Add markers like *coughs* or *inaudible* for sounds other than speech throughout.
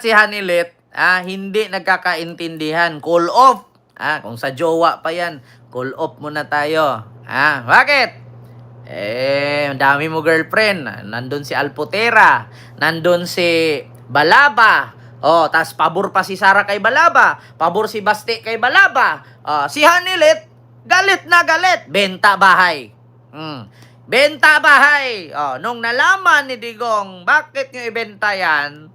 si Hanilet, ah, hindi nagkakaintindihan. Call off. Ah, kung sa jowa pa yan, call off muna tayo. Ah, bakit? Eh, dami mo girlfriend. Nandun si Alpotera. Nandun si Balaba. Oh, tas pabor pa si Sara kay Balaba. Pabor si Basti kay Balaba. Ah, si Hanilet, galit na galit. Benta bahay. Hmm. Benta bahay. Oh, nung nalaman ni Digong, bakit nyo ibenta yan?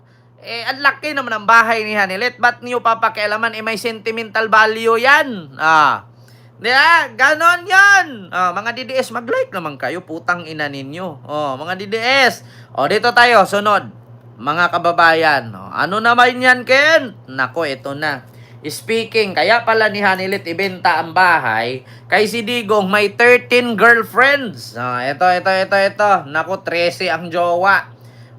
Eh, ang laki naman ng bahay ni Hanilet. Ba't niyo papakialaman? Eh, may sentimental value yan. Ah. Di ba? Ganon yan. Oh, mga DDS, mag-like naman kayo. Putang ina ninyo. Oh, mga DDS. Oh, dito tayo. Sunod. Mga kababayan. Oh, ano naman yan, Ken? Nako, ito na. Speaking, kaya pala ni Hanilit ibenta ang bahay, kay si Digong may 13 girlfriends. Oh, ito, ito, ito, ito. Nako, 13 ang jowa.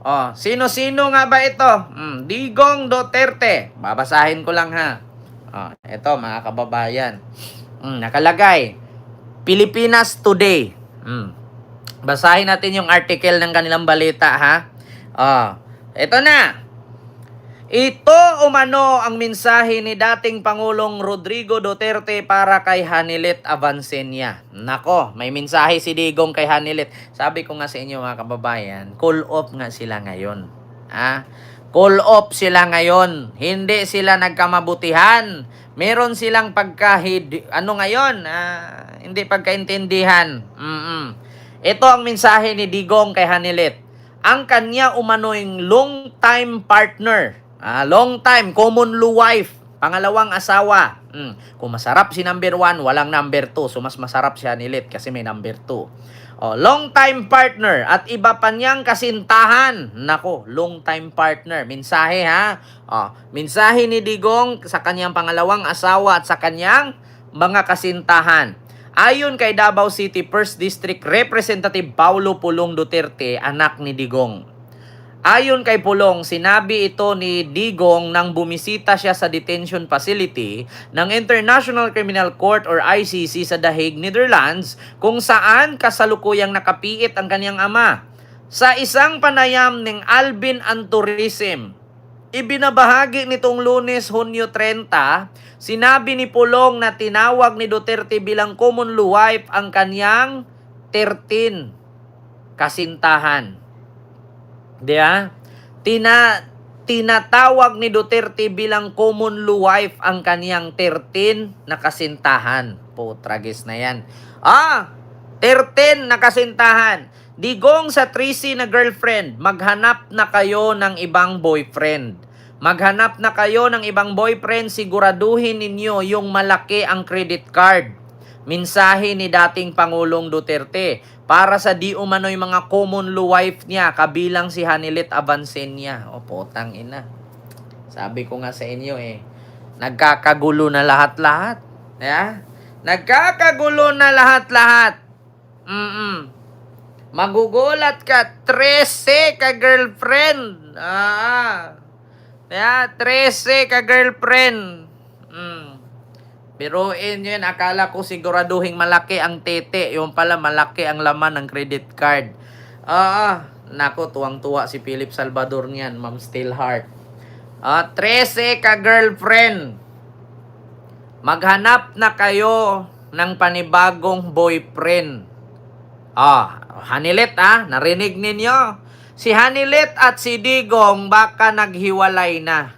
Oh, sino-sino nga ba ito? Hmm, Digong Duterte. Babasahin ko lang ha. Oh, ito mga kababayan. Hmm, nakalagay. Pilipinas Today. Hmm. Basahin natin yung article ng kanilang balita ha. Oh, ito na. Ito umano ang mensahe ni dating Pangulong Rodrigo Duterte para kay Hanilet Avancenia. Nako, may mensahe si Digong kay Hanilet. Sabi ko nga sa inyo mga kababayan, call off nga sila ngayon. Ha? Call off sila ngayon. Hindi sila nagkamabutihan. Meron silang pagkahid... Ano ngayon? Ah, hindi pagkaintindihan. Mm-mm. Ito ang mensahe ni Digong kay Hanilet. Ang kanya umano'y long-time partner. Ah, long time, common law wife. Pangalawang asawa. Mm. Kung masarap si number one, walang number two. So, mas masarap si Hanilet kasi may number two. Oh, long time partner at iba pa niyang kasintahan. Nako, long time partner. Mensahe ha. Oh, mensahe ni Digong sa kanyang pangalawang asawa at sa kanyang mga kasintahan. Ayon kay Davao City First District Representative Paulo Pulong Duterte, anak ni Digong. Ayon kay Pulong, sinabi ito ni Digong nang bumisita siya sa detention facility ng International Criminal Court or ICC sa The Hague, Netherlands, kung saan kasalukuyang nakapiit ang kanyang ama. Sa isang panayam ng Alvin Anturism, ibinabahagi nitong lunes, Hunyo 30, sinabi ni Pulong na tinawag ni Duterte bilang common law wife ang kanyang 13 kasintahan. Di ba? Tina, tinatawag ni Duterte bilang common law wife ang kaniyang 13 na kasintahan. Po, tragis na yan. Ah, 13 na kasintahan. Digong sa 3C na girlfriend, maghanap na kayo ng ibang boyfriend. Maghanap na kayo ng ibang boyfriend, siguraduhin ninyo yung malaki ang credit card. Mensahe ni dating Pangulong Duterte para sa di umano'y mga common law wife niya, kabilang si Hanilit Avancenia. O, potang ina. Sabi ko nga sa inyo eh, nagkakagulo na lahat-lahat. Yeah? Nagkakagulo na lahat-lahat. Mm-mm. Magugulat ka, 13 ka girlfriend. Ah. Yeah, 13 ka girlfriend. Biruin yun, akala ko siguraduhin malaki ang tete. Yung pala malaki ang laman ng credit card. Ah, nako, tuwang-tuwa si Philip Salvador niyan, Ma'am Stillheart. Ah, 13 ka girlfriend. Maghanap na kayo ng panibagong boyfriend. Ah, Hanilet ah, narinig ninyo? Si Hanilet at si Digong baka naghiwalay na.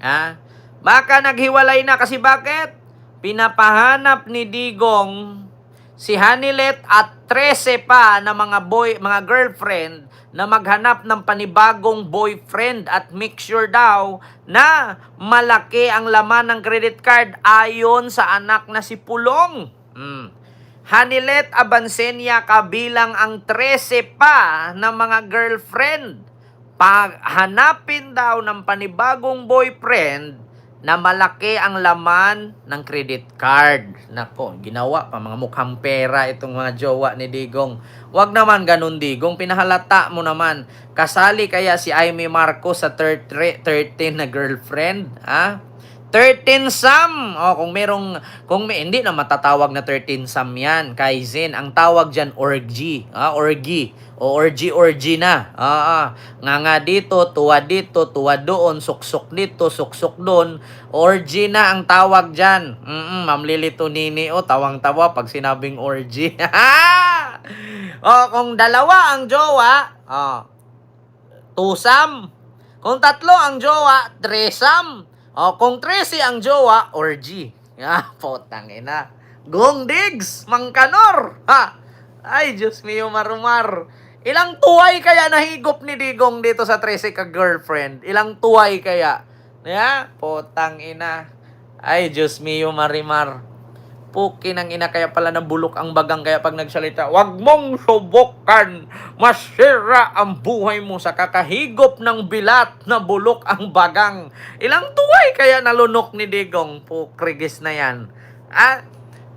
Ah, baka naghiwalay na kasi bakit? Pinapahanap ni Digong si Hanilet at 13 pa na mga boy, mga girlfriend na maghanap ng panibagong boyfriend at make sure daw na malaki ang laman ng credit card ayon sa anak na si Pulong. Mm. Hanilet Abansenia kabilang ang 13 pa na mga girlfriend. Paghanapin daw ng panibagong boyfriend na malaki ang laman ng credit card. Nako, ginawa pa mga mukhang pera itong mga jowa ni Digong. Wag naman ganun Digong, pinahalata mo naman. Kasali kaya si Amy Marcos sa thir- tre- 13 na girlfriend, ha? 13 sum. O, kung merong, kung may, hindi na matatawag na 13 sum yan, Kaizen. Ang tawag dyan, orgy. Ah, orgy. O orgy, orgy na. Ah, ah. Nga nga dito, tuwa dito, tuwa doon, suksok dito, suksok doon. Orgy na ang tawag dyan. Mm Ma'am Lilito Nini, o, tawang-tawa pag sinabing orgy. *laughs* o, kung dalawa ang jowa, o, tusam. Kung tatlo ang jowa, tresam. O, kung 13 ang jowa, orgy. Ah, *laughs* potang ina. Gong digs, mangkanor. Ha? Ay, Diyos mio, marumar. Ilang tuway kaya nahigop ni Digong dito sa 13 ka girlfriend? Ilang tuway kaya? Ya, potang ina. Ay, Diyos mio, marimar. Puki ng ina kaya pala ng bulok ang bagang kaya pag nagsalita, wag mong subukan, masira ang buhay mo sa kakahigop ng bilat na bulok ang bagang. Ilang tuway kaya nalunok ni Digong, pukrigis na yan. Ah,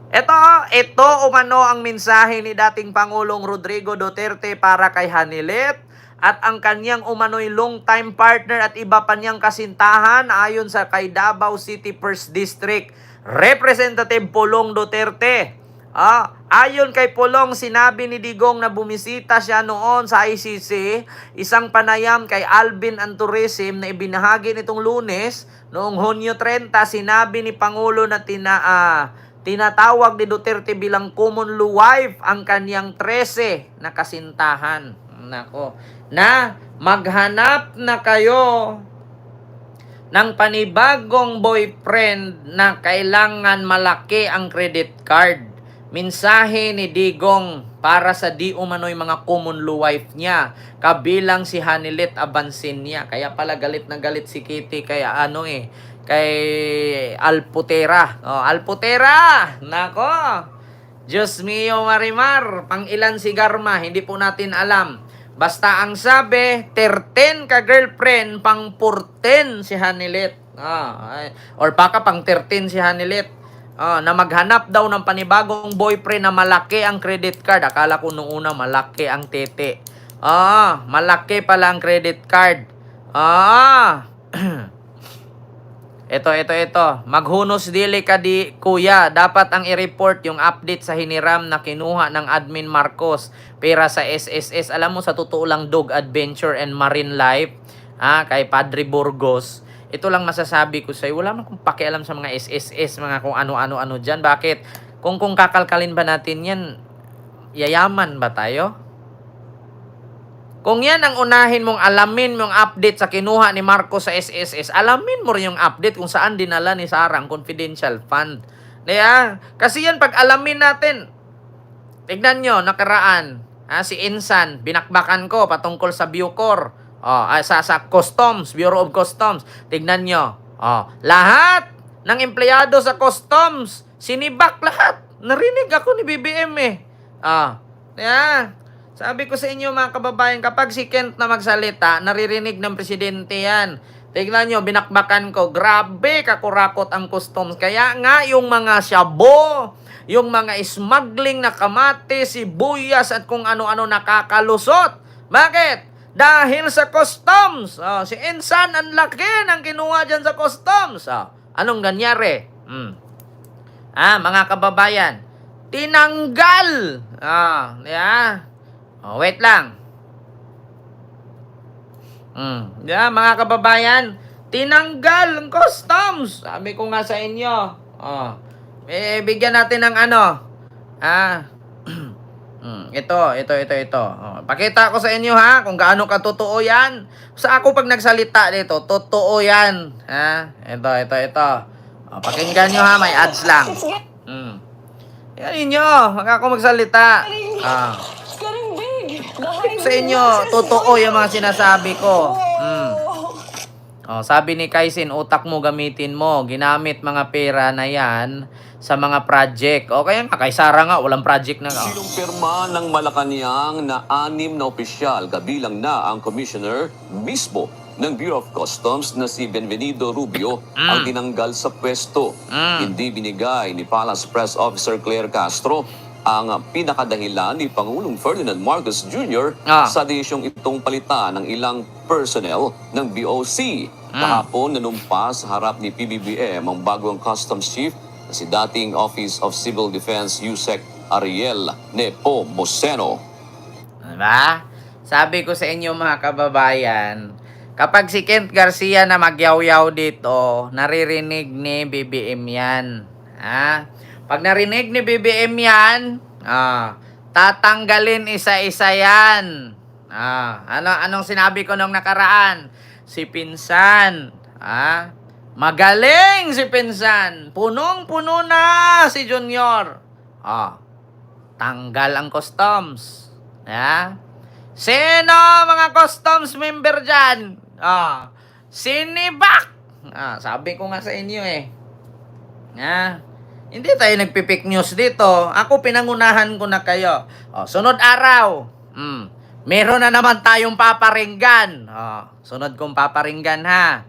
ito, ito umano ang mensahe ni dating Pangulong Rodrigo Duterte para kay Hanilet at ang kanyang umano'y long-time partner at iba pa niyang kasintahan ayon sa kay Davao City First District Representative Pulong Duterte. Ah, ayon kay Pulong, sinabi ni Digong na bumisita siya noon sa ICC, isang panayam kay Alvin Anturism na ibinahagi nitong lunes, noong Hunyo 30, sinabi ni Pangulo na tina, ah, tinatawag ni Duterte bilang common law wife ang kanyang 13 na kasintahan. Nako. Na maghanap na kayo ng panibagong boyfriend na kailangan malaki ang credit card. Mensahe ni Digong para sa di umano'y mga law wife niya, kabilang si Hanilet Abansin niya. Kaya pala galit na galit si Kitty kaya ano eh, kay Alputera. Oh, Alputera! Nako! Diyos mio Marimar, pang ilan si Garma, hindi po natin alam. Basta ang sabi, 13 ka girlfriend, pang 14 si Hanilet. Ah, or baka pang 13 si Hanilet. Ah, na maghanap daw ng panibagong boyfriend na malaki ang credit card. Akala ko nung una malaki ang tete. Ah, malaki pala ang credit card. Ah. *clears throat* Ito, ito, ito. Maghunos dili ka di, kuya. Dapat ang i-report yung update sa hiniram na kinuha ng admin Marcos pera sa SSS. Alam mo, sa totoo lang, Dog Adventure and Marine Life, ah, kay Padre Burgos. Ito lang masasabi ko sa'yo. Wala man akong pakialam sa mga SSS, mga kung ano-ano-ano dyan. Bakit? Kung, kung kakalkalin ba natin yan, yayaman ba tayo? Kung yan ang unahin mong alamin mong update sa kinuha ni Marcos sa SSS, alamin mo rin yung update kung saan dinala ni Sarah ang confidential fund. Kaya, kasi yan pag alamin natin, tignan nyo, nakaraan, ah, si Insan, binakbakan ko patungkol sa Bucor, oh, ah, sa, sa Customs, Bureau of Customs. Tignan nyo, oh, lahat ng empleyado sa Customs, sinibak lahat. Narinig ako ni BBM eh. Ah, yeah. Sabi ko sa inyo mga kababayan, kapag si Kent na magsalita, naririnig ng presidente yan. Tignan nyo, binakbakan ko, grabe kakurakot ang customs. Kaya nga yung mga syabo, yung mga smuggling na kamate, sibuyas at kung ano-ano nakakalusot. Bakit? Dahil sa customs. Oh, si Insan, ang laki ng kinuha dyan sa customs. Oh, anong ganyari? Hmm. Ah, mga kababayan, tinanggal. Ah, yeah. Oh, wait lang. Mm. Yeah, mga kababayan, tinanggal ang customs. Sabi ko nga sa inyo. Oh. Eh, bigyan natin ng ano. Ah. *clears throat* mm, ito, ito, ito, ito. Oh, pakita ko sa inyo ha, kung gaano katotoo yan. Sa ako pag nagsalita dito, totoo yan. Ha? Ito, ito, ito. Oh, pakinggan nyo ha, may ads lang. Mm. Yan inyo, ako magsalita. Ah sa inyo, totoo yung mga sinasabi ko. Mm. Oh, sabi ni Kaisin, utak mo gamitin mo. Ginamit mga pera na yan sa mga project. O kaya nga, kay Sara nga, walang project na. Oh. Sinong pirma ng Malacanang na anim na opisyal, kabilang na ang commissioner mismo ng Bureau of Customs na si Benvenido Rubio ang tinanggal sa pwesto. Mm. Hindi binigay ni Palace Press Officer Claire Castro ang pinakadahilan ni Pangulong Ferdinand Marcos Jr. Ah. sa desisyong itong palitan ng ilang personnel ng BOC. Kahapon, nanumpa sa harap ni PBBM ang bagong customs chief na si dating Office of Civil Defense USEC Ariel Nepo Moseno. Diba? Sabi ko sa inyo mga kababayan, kapag si Kent Garcia na magyaw-yaw dito, naririnig ni BBM yan. Ha? Pag narinig ni BBM yan, ah, tatanggalin isa-isa yan. Ah, ano anong sinabi ko nung nakaraan? Si Pinsan, ah, magaling si Pinsan. Punong-puno na si Junior. Ah, tanggal ang customs. Ha? Sino mga customs member dyan? Ah, sinibak! Ah, sabi ko nga sa inyo eh. Ha? Hindi tayo nagpipik news dito. Ako pinangunahan ko na kayo. Oh, sunod araw. Hmm. Meron na naman tayong paparinggan. Oh, sunod kong paparinggan ha.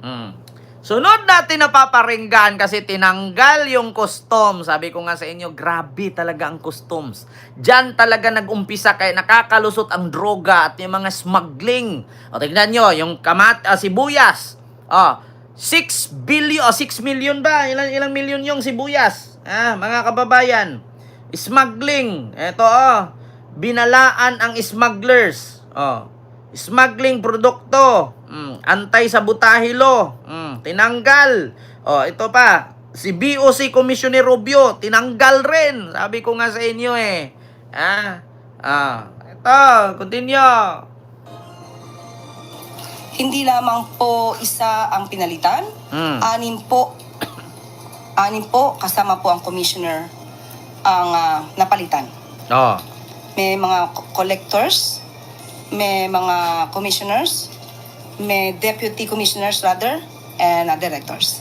Hmm. Sunod natin na paparinggan kasi tinanggal yung customs. Sabi ko nga sa inyo, grabe talaga ang customs. Diyan talaga nag-umpisa kaya nakakalusot ang droga at yung mga smuggling. O tignan nyo, yung kamat, ah, sibuyas. O, 6 billion, o 6 million ba? Ilang, ilang million yung sibuyas? Ah, mga kababayan. Smuggling. Ito oh. Binalaan ang smugglers. Oh. Smuggling produkto. Mm, antay sa butahilo. Mm, tinanggal. Oh, ito pa. Si BOC Commissioner Rubio, tinanggal rin. Sabi ko nga sa inyo eh. Ah, ah. Ito, continue. Hindi lamang po isa ang pinalitan, Mm. anim po, *clears throat* anim po kasama po ang commissioner ang ah, napalitan. Oh. May mga co- collectors, may mga commissioners, may deputy commissioners rather, and ah, directors.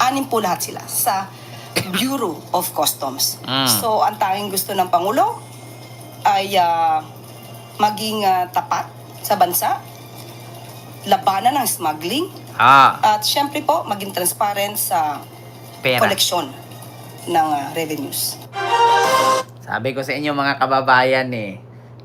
Anim po lahat sila sa *coughs* Bureau of Customs. Mm. So, ang tanging gusto ng Pangulo ay ah, maging ah, tapat sa bansa, labanan ng smuggling, Ah, at syempre po, maging transparent sa pera. koleksyon ng ah, revenues. Sabi ko sa inyo mga kababayan eh.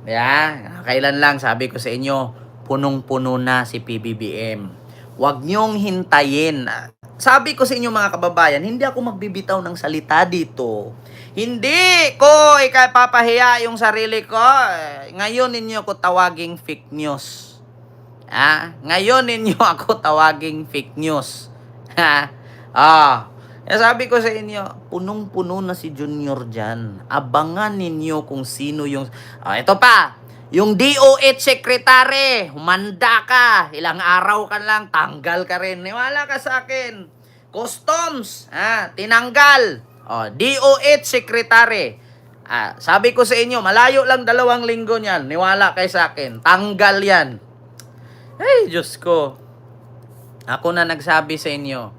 Yeah, kailan lang sabi ko sa inyo, punong-puno na si PBBM. Huwag niyong hintayin. Sabi ko sa inyo mga kababayan, hindi ako magbibitaw ng salita dito. Hindi ko ikapapahiya yung sarili ko. Ngayon ninyo ko tawaging fake news. Ha? Ngayon ninyo *laughs* ako tawaging fake news. Ha? Ah. Sabi ko sa inyo, punong-puno na si Junior dyan. Abangan ninyo kung sino yung... Ah, ito pa, yung DOH secretary, humanda ka. Ilang araw ka lang, tanggal ka rin. Niwala ka sa akin. Customs, ha, tinanggal. Oh, DOH secretary. Ah, sabi ko sa inyo, malayo lang dalawang linggo niyan. Niwala kay sa akin. Tanggal yan. Ay, Diyos ko. Ako na nagsabi sa inyo.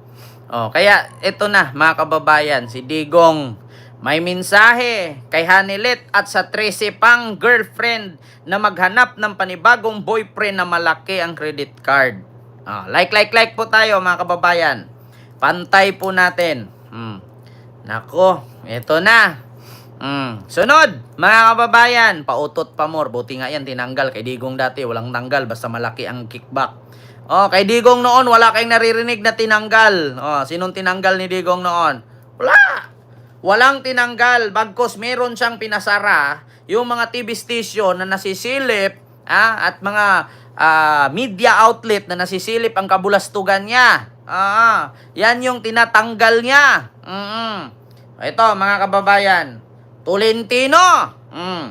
Oh, kaya ito na mga kababayan, si Digong may mensahe kay Hanilet at sa 13 pang girlfriend na maghanap ng panibagong boyfriend na malaki ang credit card. Ah, like like like po tayo mga kababayan. Pantay po natin. Hmm. Nako, ito na. Mm. Sunod, mga kababayan, pautot pa more. Buti nga yan, tinanggal. Kay Digong dati, walang tanggal, basta malaki ang kickback. Oh, kay Digong noon, wala kayong naririnig na tinanggal. Oh, sinong tinanggal ni Digong noon? Wala! Walang tinanggal. Bagkos meron siyang pinasara yung mga TV station na nasisilip ah, at mga ah, media outlet na nasisilip ang kabulastugan niya. Ah, yan yung tinatanggal niya. Mm Ito, mga kababayan. Tolentino. Mm.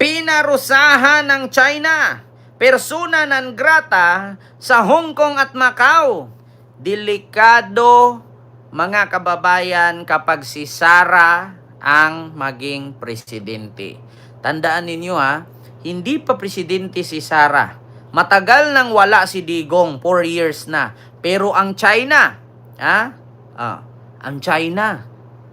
Pinarusahan ng China. Persona non grata sa Hong Kong at Macau. Delikado, mga kababayan, kapag si Sara ang maging presidente. Tandaan ninyo ha, hindi pa presidente si Sara. Matagal nang wala si Digong, 4 years na. Pero ang China, ha? Ah, ang China,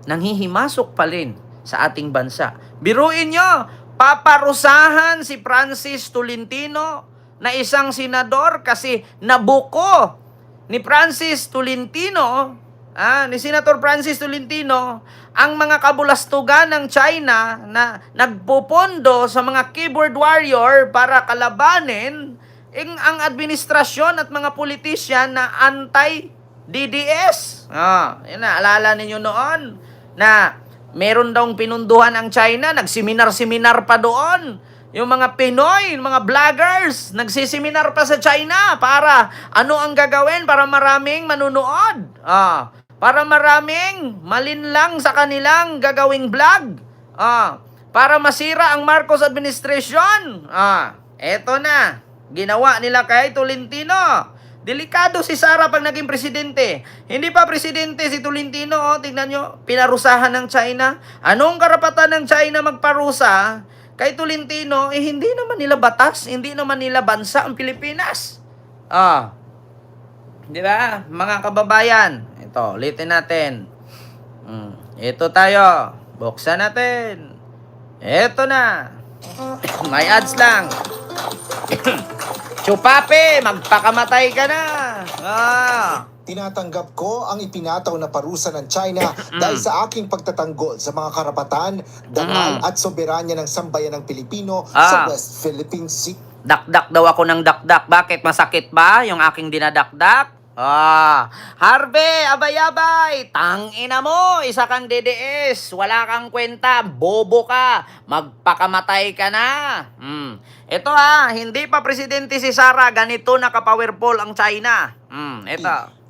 nanghihimasok pa rin sa ating bansa. Biruin nyo, paparusahan si Francis Tolentino na isang senador kasi nabuko ni Francis Tolentino, ah, ni Senator Francis Tolentino, ang mga kabulastugan ng China na nagpupondo sa mga keyboard warrior para kalabanin ing ang administrasyon at mga politisyan na anti-DDS. Ah, yun na, alala ninyo noon na meron daw pinunduhan ang China, nagseminar-seminar pa doon. Yung mga Pinoy, yung mga vloggers, nagsiseminar pa sa China para ano ang gagawin para maraming manunood. Ah, para maraming malinlang sa kanilang gagawing vlog. Ah, para masira ang Marcos administration. Ah, eto na. Ginawa nila kay Tolentino. Delikado si Sara pag naging presidente. Hindi pa presidente si Tolentino, oh, tingnan nyo, pinarusahan ng China. Anong karapatan ng China magparusa kay Tolentino? Eh, hindi naman nila batas, hindi naman nila bansa ang Pilipinas. Ah, Di ba? Mga kababayan, ito, ulitin natin. Mm, ito tayo. Buksan natin. Ito na. *coughs* May ads lang. *coughs* Chupape, magpakamatay ka na. Ah. Tinatanggap ko ang ipinataw na parusa ng China dahil sa aking pagtatanggol sa mga karapatan, dangal at soberanya ng sambayan ng Pilipino Ah. sa West Philippine Sea. Dakdak daw ako ng dakdak. Bakit? Masakit ba yung aking dinadakdak? Ah, Harvey, abay-abay, tangina mo, isa kang DDS, wala kang kwenta, bobo ka, magpakamatay ka na. Hmm. Ito ha, hindi pa presidente si Sara, ganito na ka-powerful ang China. Hmm, ito.